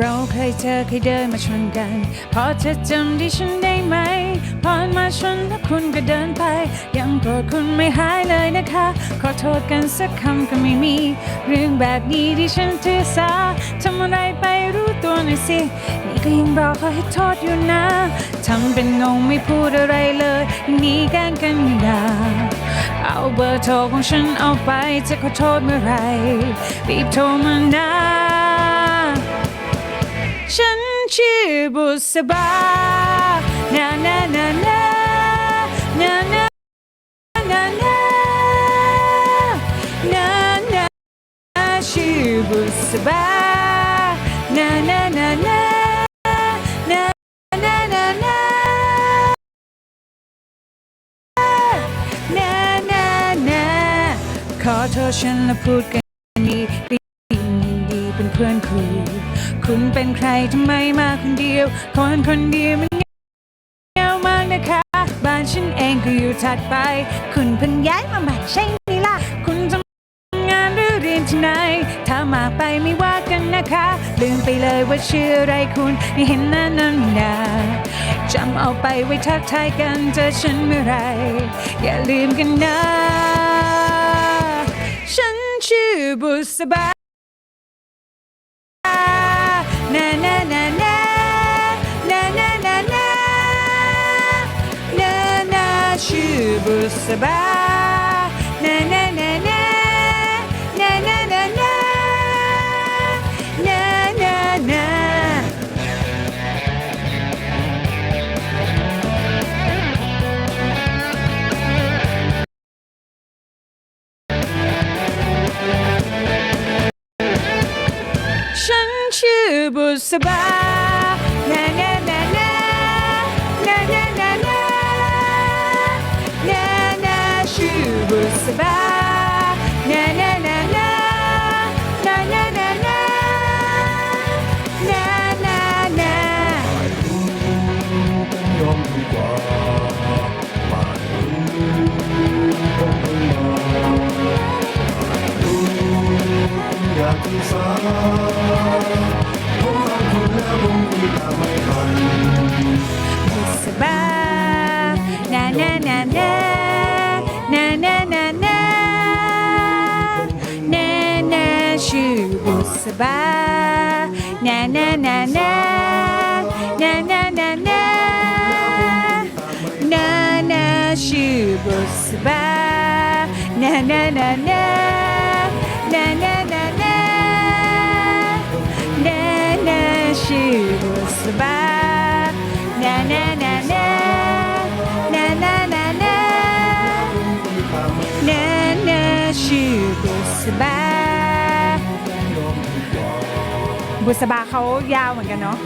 เราเคยเจอเคยเดินมาชนกัน พอเธอจำที่ฉันได้ไหม พอมาชนแล้วคุณก็เดินไป ยังโกรธคุณไม่หายเลยนะคะ ขอโทษกันสักคำก็ไม่มี เรื่องแบบนี้ที่ฉันถือสาทำอะไรไปรู้ตัวหน่อยสิ นี่ก็ยังบอกเขาให้โทษอยู่นะ ทำเป็นงงไม่พูดอะไรเลยอย่างนี้แกล้งกันอยู่นาเอาเบอร์โทรของฉันเอาไปจะขอโทษเมื่อไหรรีบโทรมานะ ฉันชื่อบุษบานานานานานานานานานานาชื่อบุษบานานานานานานานานานานานาขอโทษฉันและพูดกันนี้ยินดีเป็นเพื่อนคุย คุณเป็นใครทำไมมาคนเดียว คนคนเดียวมันเหงามากนะคะ บ้านฉันเองก็อยู่ถัดไป คุณเพิ่งย้ายมาใหม่ใช่ไหมล่ะ คุณทำงานหรือเรียนที่ไหน ถ้ามาไปไม่ว่ากันนะคะ ลืมไปเลยว่าชื่ออะไรคุณไม่เห็นหน้านานนาจำเอาไปไว้ทักทายกันเจอฉันเมื่อไร อย่าลืมกันนะ ฉันชื่อบุษบา อบุษบา na na na na na na na na na na na ฉันชื่อบุษบานา Sabah. Na na na na. Na na na na. Na na shibu. Na na na na. Na na na na. Na na shibu. Na na na na. Na na na na. Na na. บุษบาเขายาวเหมือนกันเนาะ